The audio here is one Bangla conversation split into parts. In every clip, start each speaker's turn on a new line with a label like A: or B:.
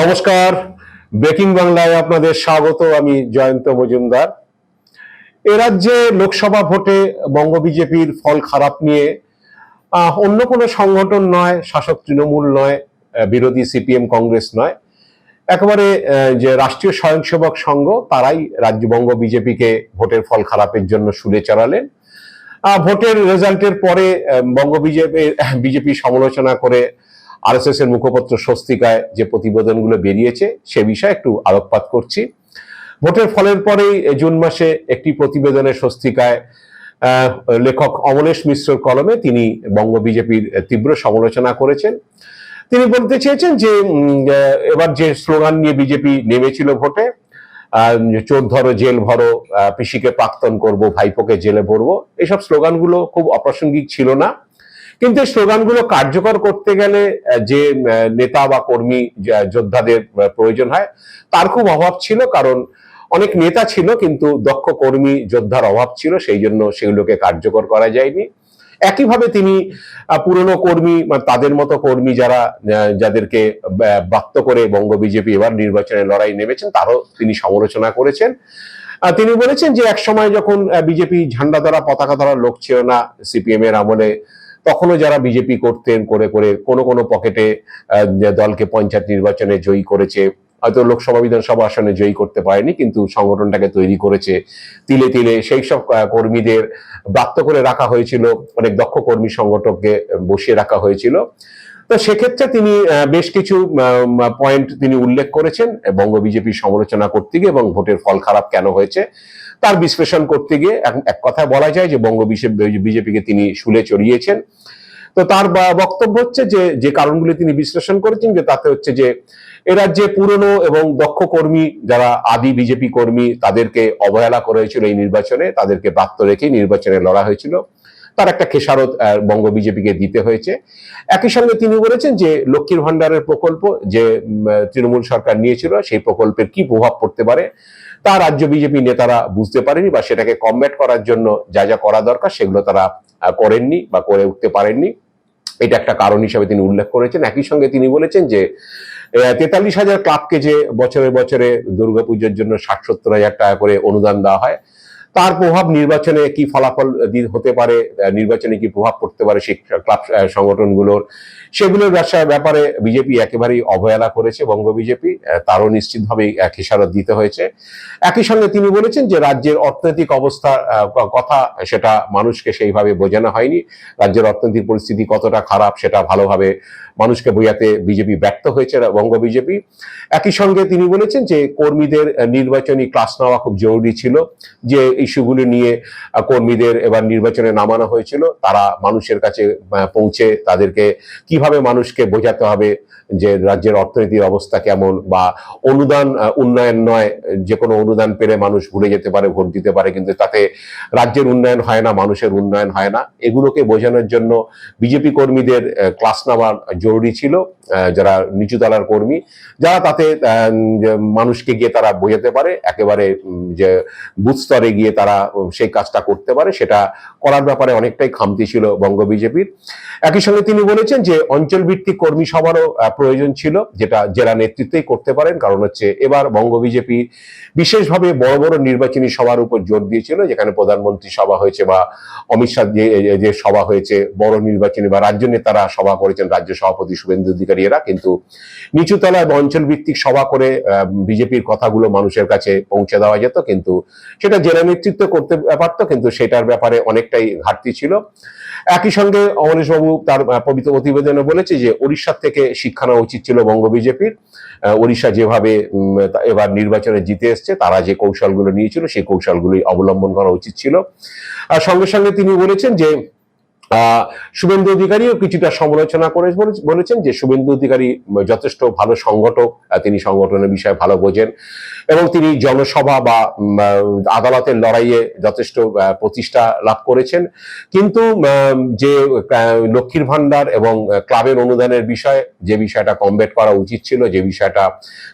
A: নমস্কার। ব্রেকিং বাংলায় আপনাদের স্বাগত, আমি জয়ন্ত মজুমদার। এ রাজ্যে লোকসভা ভোটে বঙ্গ বিজেপির ফল খারাপ নিয়ে অন্য কোনো সংগঠন নয়, শাসক তৃণমূল নয় বিরোধী সিপিএম কংগ্রেস নয়। একেবারে যে রাষ্ট্রীয় স্বয়ংসেবক সংঘ, তারাই রাজ্য বঙ্গ বিজেপিকে ভোটের ফল খারাপের জন্য সুরে চড়ালেন ভোটের রেজাল্টের পরে বঙ্গ বিজেপি বিজেপি সমালোচনা করে আরএসএস এর মুখপত্র স্বস্তিকায় যে প্রতিবেদনগুলো বেরিয়েছে, সে বিষয়ে একটু আলোকপাত করছি। ভোটের ফলের পরেই জুন মাসে একটি প্রতিবেদনের স্বস্তিকায় লেখক অমলেশ মিশ্রর কলমে তিনি বঙ্গ বিজেপির তীব্র সমালোচনা করেছেন। তিনি বলতে চেয়েছেন যে এবার যে স্লোগান নিয়ে বিজেপি নেমেছিল ভোটে চোর ধরো, জেল ভরো পিসিকে প্রাক্তন করব, ভাইপোকে জেলে ভরবো এইসব স্লোগানগুলো খুব অপ্রাসঙ্গিক ছিল না। কিন্তু এই স্লোগানগুলো কার্যকর করতে গেলে যে নেতা বা কর্মী যোদ্ধাদের প্রয়োজন হয়, তার খুব অভাব ছিল কারণ অনেক নেতা ছিল কিন্তু দক্ষ কর্মী, যোদ্ধার অভাব ছিল, সেই জন্য সেগুলোকে কার্যকর করা যায়নি। একইভাবে তিনি পুরনো কর্মী তাদের মতো কর্মী যারা যাদেরকে বাক্ত করে বঙ্গ বিজেপি এবার নির্বাচনে লড়াই নেমেছেন, তারও তিনি সমালোচনা করেছেন। তিনি বলেছেন যে এক সময় যখন বিজেপি ঝান্ডা ধরা, পতাকা ধরার লোক ছিল না সিপিএম এর আমলে তখনও যারা বিজেপি করতেন, করে করে কোনো কোনো পকেটে দলকে পঞ্চায়েত নির্বাচনে জয়ী করেছে। হয়তো লোকসভা, বিধানসভা আসনে জয়ী করতে পারেনি, কিন্তু সংগঠনটাকে তৈরি করেছে তিলে তিলে। সেই সব কর্মীদের ব্রাত্য করে রাখা হয়েছিল, অনেক দক্ষ কর্মী সংগঠককে বসিয়ে রাখা হয়েছিল। তো সেক্ষেত্রে তিনি বেশ কিছু পয়েন্ট তিনি উল্লেখ করেছেন, বঙ্গ বিজেপির সমালোচনা করতে গিয়ে এবং ভোটের ফল খারাপ কেন হয়েছে। তার বিশ্লেষণ করতে গিয়ে এক- কথায় বলা যায় যে বঙ্গ বিজেপিকে তিনি শুলে চড়িয়েছেন। তো তার বক্তব্য হচ্ছে যে যে কারণগুলি তিনি বিশ্লেষণ করেছেন, যে তাতে হচ্ছে যে এ রাজ্যে পুরনো এবং দক্ষ কর্মী যারা আদি বিজেপি কর্মী, তাদেরকে অবহেলা করা হয়েছিল এই নির্বাচনে, তাদেরকে প্রাপ্ত রেখে নির্বাচনে লড়া হয়েছিল। তার একটা খেসারত বঙ্গ বিজেপিকে দিতে হয়েছে। একই সঙ্গে তিনি বলেছেন যে, লক্ষ্মীর ভান্ডারের প্রকল্প যে তৃণমূল সরকার নিয়েছিল, সেই প্রকল্পের কি প্রভাব পড়তে পারে তা রাজ্য বিজেপি নেতারা বুঝতে পারেনি বা সেটাকে কমব্যাট করার জন্য যা যা করা দরকার সেগুলো তারা করেননি বা করে উঠতে পারেননি। এটা একটা কারণ হিসাবে তিনি উল্লেখ করেছেন। একই সঙ্গে তিনি বলেছেন যে তেতাল্লিশ হাজার ক্লাবকে যে বছরে বছরে দুর্গাপুজোর জন্য ষাট সত্তর হাজার টাকা করে অনুদান দেওয়া হয় তার প্রভাব নির্বাচনে কি ফলাফল হতে পারে নির্বাচনে কি প্রভাব পড়তে পারে ক্লাব সংগঠনগুলোর, সেগুলোর ব্যবসার ব্যাপারে বিজেপি একেবারেই অবহেলা করেছে, বঙ্গ বিজেপি তারও নিশ্চিতভাবেই খেসারত দিতে হয়েছে। একই সঙ্গে তিনি বলেছেন যে রাজ্যের অর্থনৈতিক অবস্থা কথা, সেটা মানুষকে সেইভাবে বোঝানো হয়নি। রাজ্যের অর্থনৈতিক পরিস্থিতি কতটা খারাপ, সেটা ভালোভাবে মানুষকে বোঝাতে বিজেপি ব্যর্থ হয়েছে বঙ্গ বিজেপি। একই সঙ্গে তিনি বলেছেন যে কর্মীদের নির্বাচনী ক্লাস নেওয়া খুব জরুরি ছিল, যে ইস্যুগুলি নিয়ে কর্মীদের এবার নির্বাচনে নামানো হয়েছিল। তারা মানুষের কাছে পৌঁছে তাদেরকে কীভাবে মানুষকে বোঝাতে হবে যে রাজ্যের অর্থনীতির অবস্থা কেমন বা অনুদান উন্নয়ন নয়, যে কোনো অনুদান পেলে মানুষ ভুলে যেতে পারে, ভোট দিতে পারে, কিন্তু তাতে রাজ্যের উন্নয়ন হয় না, মানুষের উন্নয়ন হয় না। এগুলোকে বোঝানোর জন্য বিজেপি কর্মীদের ক্লাস নেওয়া জরুরি ছিল যারা নিচু তলার কর্মী, যারা তাতে মানুষকে গিয়ে তারা বোঝাতে পারে, একেবারে যে বুথ স্তরে গিয়ে তারা সেই কাজটা করতে পারে, সেটা করার ব্যাপারে অনেকটাই খামতি ছিল বঙ্গ বিজেপির। একই সঙ্গে তিনি বলেছেন যে অঞ্চল ভিত্তিক কর্মী সভারও প্রয়োজন ছিল, যেটা জেলা নেতৃত্বেই করতে পারেন। কারণ হচ্ছে এবার বঙ্গ বিজেপি বিশেষভাবে বড় বড় নির্বাচনী সভার উপর জোর দিয়েছিল, যেখানে প্রধানমন্ত্রী সভা হয়েছে বা অমিত শাহ যে যে সভা হয়েছে, বড় নির্বাচনী বা রাজ্য নেতারা সভা করেছেন, রাজ্য সভাপতি শুভেন্দু অধিকারী এরা, কিন্তু নিচু তলায় বা অঞ্চল ভিত্তিক সভা করে বিজেপির কথাগুলো মানুষের কাছে পৌঁছে দেওয়া যেত, কিন্তু সেটা জেলা করতে পারতো, কিন্তু সেটার ব্যাপারে অনেকটাই ঘাটতি ছিল। একই সঙ্গে অমরেশ বাবু তার পবিত্র প্রতিবেদনে বলেছে যে উড়িষ্যার থেকে শিক্ষা নেওয়া উচিত ছিল বঙ্গ বিজেপির। উড়িষ্যা যেভাবে এবার নির্বাচনে জিতে এসছে, তারা যে কৌশলগুলো নিয়েছিল, সেই কৌশলগুলি অবলম্বন করা উচিত ছিল। আর সঙ্গে সঙ্গে তিনি বলেছেন যে শুভেন্দু অধিকারীও কিছুটা সমালোচনা করে বলেছেন যে শুভেন্দু অধিকারী যথেষ্ট ভালো সংগঠক তিনি সংগঠনের বিষয়ে ভালো বোঝেন এবং তিনি জনসভা বা আদালতের লড়াইয়ে যথেষ্ট প্রতিষ্ঠা লাভ করেছেন। কিন্তু যে লক্ষ্মীর ভান্ডার এবং ক্লাবের অনুদানের বিষয় যে বিষয়টা কমবেট করা উচিত ছিল, যে বিষয়টা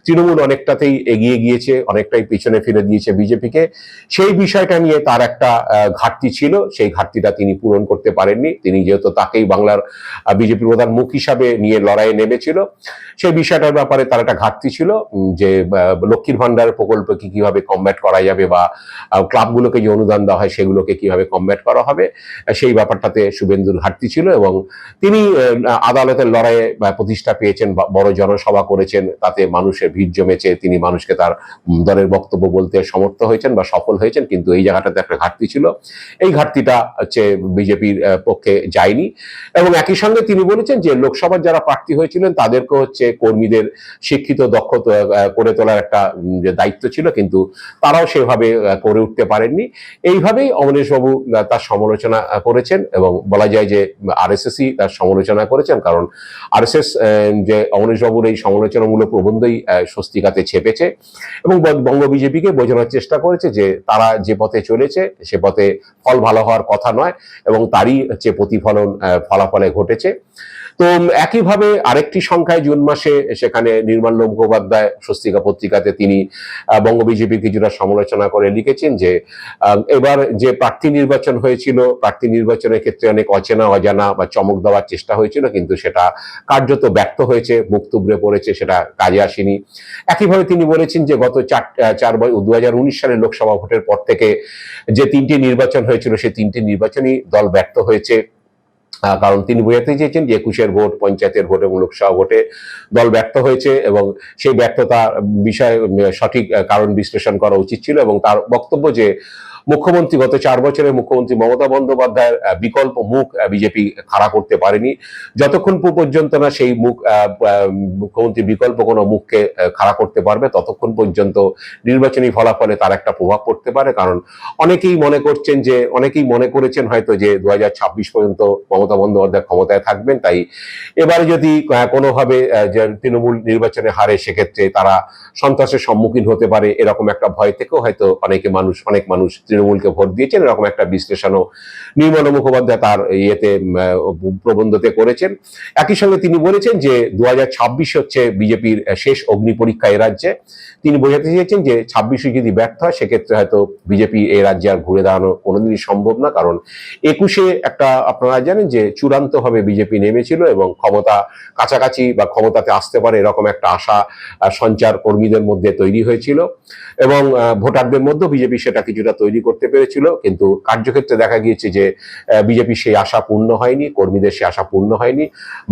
A: তৃণমূল অনেকটাতেই এগিয়ে গিয়েছে, অনেকটাই পিছনে ফিরে দিয়েছে বিজেপিকে, সেই বিষয়টা নিয়ে তার একটা ঘাটতি ছিল, সেই ঘাটতিটা তিনি পূরণ করতে পারেননি। করেননি তিনি যেহেতু তাকেই বাংলার বিজেপি প্রধান মুখ হিসাবে নিয়ে লড়াইয়ে নেমেছিল। সেই বিষয়টার ব্যাপারে তার একটা ঘাটতি ছিল যে লক্ষ্মীর ভান্ডার প্রকল্পকে কীভাবে কমব্যাট করা যাবে বা ক্লাবগুলোকে যে অনুদান দেওয়া হয় সেগুলোকে কীভাবে কমব্যাট করা হবে সেই ব্যাপারটাতে শুভেন্দুর ঘাটতি ছিল এবং তিনি আদালতের লড়াইয়ে প্রতিষ্ঠা পেয়েছেন বড় জনসভা করেছেন, তাতে মানুষের ভিড় জমেছে, তিনি মানুষকে তার দলের বক্তব্য বলতে সমর্থ হয়েছেন বা সফল হয়েছেন, কিন্তু এই জায়গাটাতে একটা ঘাটতি ছিল। এই ঘাটতিটা হচ্ছে বিজেপির পক্ষে যায়নি। এবং একই সঙ্গে তিনি বলেছেন যে লোকসভার যারা প্রার্থী হয়েছিলেন, তাদেরকে হচ্ছে কর্মীদের শিক্ষিত, দক্ষ করে তোলার একটা যে দায়িত্ব ছিল, কিন্তু তারাও সেভাবে করে উঠতে পারেননি। এইভাবেই অমরেশবাবু তার সমালোচনা করেছেন এবং বলা যায় যে আরএসএসই তার সমালোচনা করেছেন, কারণ আরএসএস যে অমরেশবাবুর এই সমালোচনামূলক প্রবন্ধই স্বস্তিকাতে ছেপেছে এবং বঙ্গ বিজেপিকে বোঝানোর চেষ্টা করেছে যে তারা যে পথে চলেছে, সে পথে ফল ভালো হওয়ার কথা নয় এবং তারই হচ্ছে প্রতিফলন ফলাফলে ঘটেছে। তো একইভাবে আরেকটি সংখ্যায় জুন মাসে সেখানে নির্মাল্য মুখোপাধ্যায়, স্বস্তিকা পত্রিকাতে তিনি বঙ্গ বিজেপির কিছুটা সমালোচনা করে লিখেছেন যে এবার যে প্রার্থী নির্বাচন হয়েছিল, প্রার্থী নির্বাচনের ক্ষেত্রে অনেক অচেনা, অজানা বা চমক দেওয়ার চেষ্টা হয়েছিল, কিন্তু সেটা কার্যত ব্যর্থ হয়েছে, মুখ তুবড়ে পড়েছে, সেটা কাজে আসেনি। একইভাবে তিনি বলেছেন যে গত চার চার দু হাজার উনিশ সালের লোকসভা ভোটের পর থেকে যে তিনটি নির্বাচন হয়েছিল, সেই তিনটি নির্বাচনই দল ব্যর্থ হয়েছে। কারণ তিনি বোঝাতে চেয়েছেন যে একুশের ভোট, পঞ্চায়েতের ভোট এবং লোকসভা ভোটে দল ব্যর্থ হয়েছে এবং সেই ব্যর্থতা বিষয়ে সঠিক কারণ বিশ্লেষণ করা উচিত ছিল এবং তার বক্তব্য যে মুখ্যমন্ত্রী, গত চার বছরের মুখ্যমন্ত্রী মমতা বন্দ্যোপাধ্যায়ের বিকল্প মুখ বিজেপি খাড়া করতে পারেনি। যতক্ষণ পর্যন্ত না সেই মুখ মুখ্যমন্ত্রী বিকল্প কোনো মুখকে খাড়া করতে পারবে, ততক্ষণ পর্যন্ত নির্বাচনী ফলাফলে তার একটা প্রভাব পড়তে পারে। কারণ অনেকেই মনে করছেন যে, অনেকেই মনে করেছেন হয়তো যে দু হাজার ছাব্বিশ পর্যন্ত মমতা বন্দ্যোপাধ্যায় ক্ষমতায় থাকবেন। তাই এবারে যদি কোনোভাবে তৃণমূল নির্বাচনে হারে, সেক্ষেত্রে তারা সন্ত্রাসের সম্মুখীন হতে পারে, এরকম একটা ভয় থেকেও হয়তো অনেকে মানুষ, অনেক মানুষ তৃণমূলকে ভোট দিয়েছেন, এরকম একটা বিশ্লেষণও নির্মল মুখোপাধ্যায় তার ইয়েতে প্রবন্ধতে করেছেন। একই সঙ্গে তিনি বলেছেন যে দু হচ্ছে বিজেপির শেষ অগ্নি পরীক্ষা এ রাজ্যে। তিনি বোঝাতে চেয়েছেন যে ছাব্বিশে যদি ব্যর্থ হয়, সেক্ষেত্রে হয়তো বিজেপি এই রাজ্যে আর ঘুরে দাঁড়ানো কোনোদিনই সম্ভব না। কারণ একুশে একটা আপনারা জানেন যে চূড়ান্ত ভাবে বিজেপি নেমেছিল এবং ক্ষমতা কাছাকাছি বা ক্ষমতাতে আসতে পারে এরকম একটা আশা সঞ্চার কর্মীদের মধ্যে তৈরি হয়েছিল। এবং ভোটারদের মধ্যে বিজেপি সেটা কিছুটা তৈরি করতে পেরেছিল, কিন্তু কার্যক্ষেত্রে দেখা গিয়েছে যে বিজেপি সেই আশা পূর্ণ হয়নি, কর্মীদের সেই আশা পূর্ণ হয়নি।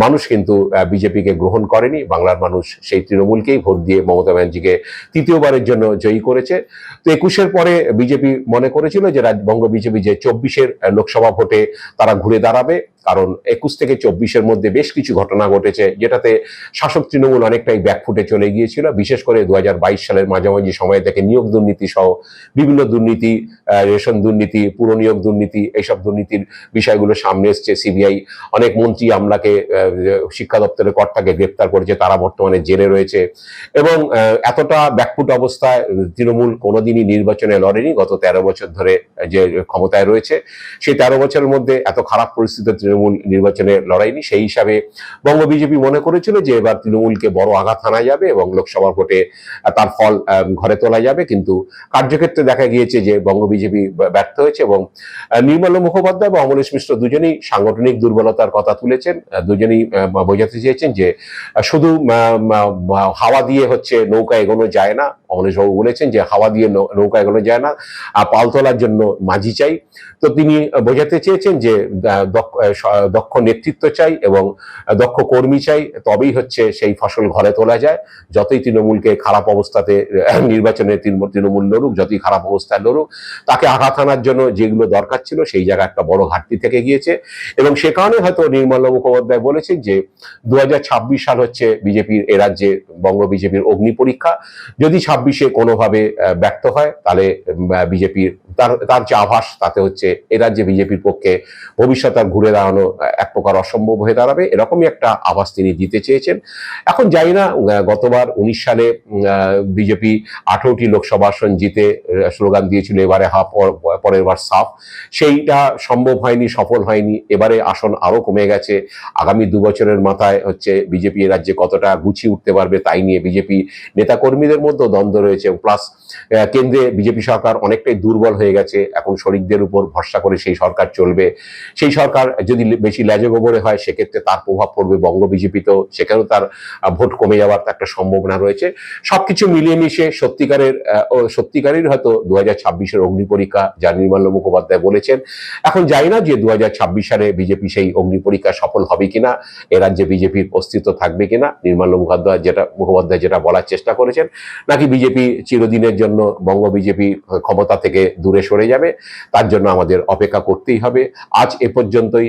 A: মানুষ কিন্তু বিজেপিকে গ্রহণ করেনি, বাংলার মানুষ সেই তৃণমূলকেই ভোট দিয়ে মমতা ব্যানার্জিকে তৃতীয়বারের জন্য জয়ী করেছে। তো একুশের পরে বিজেপি মনে করেছিল যে রাজবঙ্গ বিজেপি যে চব্বিশের লোকসভা ভোটে তারা ঘুরে দাঁড়াবে। কারণ একুশ থেকে চব্বিশের মধ্যে বেশ কিছু ঘটনা ঘটেছে, যেটাতে শাসক তৃণমূল অনেকটাই ব্যাকফুটে চলে গিয়েছিল। বিশেষ করে দুহাজার বাইশ সালের মাঝামাঝি সময় থেকে নিয়োগ দুর্নীতি সহ বিভিন্ন দুর্নীতি রেশন দুর্নীতি, পুর নিয়োগ দুর্নীতি, এইসব দুর্নীতির বিষয়গুলো সামনে এসছে। সিবিআই অনেক মন্ত্রী আমলাকে শিক্ষা দপ্তরের কর্তাকে গ্রেপ্তার করেছে, তারা বর্তমানে জেলে রয়েছে। এবং এতটা ব্যাকফুট অবস্থায় তৃণমূল কোনোদিনই নির্বাচনে লড়েনি। গত তেরো বছর ধরে যে ক্ষমতায় রয়েছে, সেই তেরো বছরের মধ্যে এত খারাপ পরিস্থিতিতে তৃণমূল নির্বাচনে লড়াইনি, সেই হিসাবে বঙ্গ বিজেপি মনে করেছিল যে এবার তৃণমূলকে বড় আঘাত হানা যাবে এবং লোকসভা ভোটে তার ফল ঘরে তোলা যাবে। কিন্তু কার্যক্ষেত্রে দেখা গিয়েছে যে বঙ্গ বিজেপি ব্যর্থ হয়েছে এবং নির্মল মুখোপাধ্যায় বা অমরেশ মিশ্র দুজনেই সাংগঠনিক দুর্বলতার কথা তুলেছেন। দুজনেই বোঝাতে চেয়েছেন যে শুধু হাওয়া দিয়ে হচ্ছে নৌকা এগোনো যায় না। অমরেশবাবু বলেছেন যে হাওয়া দিয়ে নৌকা এগোনো যায় না। পাল তোলার জন্য মাঝি চাই। তো তিনি বোঝাতে চেয়েছেন যে দক্ষ নেতৃত্ব চাই এবং দক্ষ কর্মী চাই, তবেই হচ্ছে সেই ফসল ঘরে তোলা যায়। যতই তৃণমূলকে খারাপ অবস্থাতে নির্বাচনে তৃণমূল লড়ুক যতই খারাপ অবস্থায় লড়ুক তাকে আঘাত আনার জন্য যেগুলো দরকার ছিল, সেই জায়গায় একটা বড় ঘাটতি থেকে গিয়েছে। এবং সে কারণে হয়তো নির্মল মুখোপাধ্যায় বলেছেন যে দু হাজার ছাব্বিশ সাল হচ্ছে বিজেপির, এ রাজ্যে বঙ্গ বিজেপির অগ্নি পরীক্ষা। যদি ছাব্বিশে কোনোভাবে ব্যর্থ হয়, তাহলে বিজেপির, তার তার যে আভাস, তাতে হচ্ছে এ রাজ্যে বিজেপির পক্ষে ভবিষ্যৎ ঘুরে দাঁড়ানো আহ, এক প্রকার অসম্ভব হয়ে দাঁড়াবে। এরকমই একটা আভাস তিনি দিতে চেয়েছেন। এখন জানি না গতবার উনিশ সালে বিজেপি আঠারোটি লোকসভা আসন জিতে স্লোগান দিয়েছিল এবারে হা পরের বার সাফ। সেইটা সম্ভব হয়নি সফল হয়নি। এবারে আসন আরও কমে গেছে। আগামী দু বছরের মাথায় হচ্ছে বিজেপি রাজ্যে কতটা গুছিয়ে উঠতে পারবে তাই নিয়ে বিজেপি নেতাকর্মীদের মধ্যে দ্বন্দ্ব রয়েছে। প্লাস কেন্দ্রে বিজেপি সরকার অনেকটাই দুর্বল হয়ে গেছে। এখন শরিকদের উপর ভরসা করে সেই সরকার চলবে। সেই সরকার যদি যদি বেশি লেজে গোবরে হয়, সেক্ষেত্রে তার প্রভাব পড়বে বঙ্গ বিজেপিতেও সেখানেও তার ভোট কমে যাওয়ার একটা সম্ভাবনা রয়েছে। সবকিছু মিলিয়ে মিশে সত্যিকারের সত্যিকারের হয়তো দু হাজার ছাব্বিশের অগ্নি পরীক্ষা যা নির্মল মুখোপাধ্যায় বলেছেন। এখন জানি না যে দু হাজার ছাব্বিশ সালে বিজেপি সেই অগ্নি পরীক্ষা সফল হবে কিনা, এ রাজ্যে বিজেপির অস্তিত্ব থাকবে কিনা, নির্মল মুখোপাধ্যায় যেটা মুখোপাধ্যায় যেটা বলার চেষ্টা করেছেন, নাকি বিজেপি চিরদিনের জন্য বঙ্গ বিজেপি ক্ষমতা থেকে দূরে সরে যাবে, তার জন্য আমাদের অপেক্ষা করতেই হবে। আজ এ পর্যন্তই।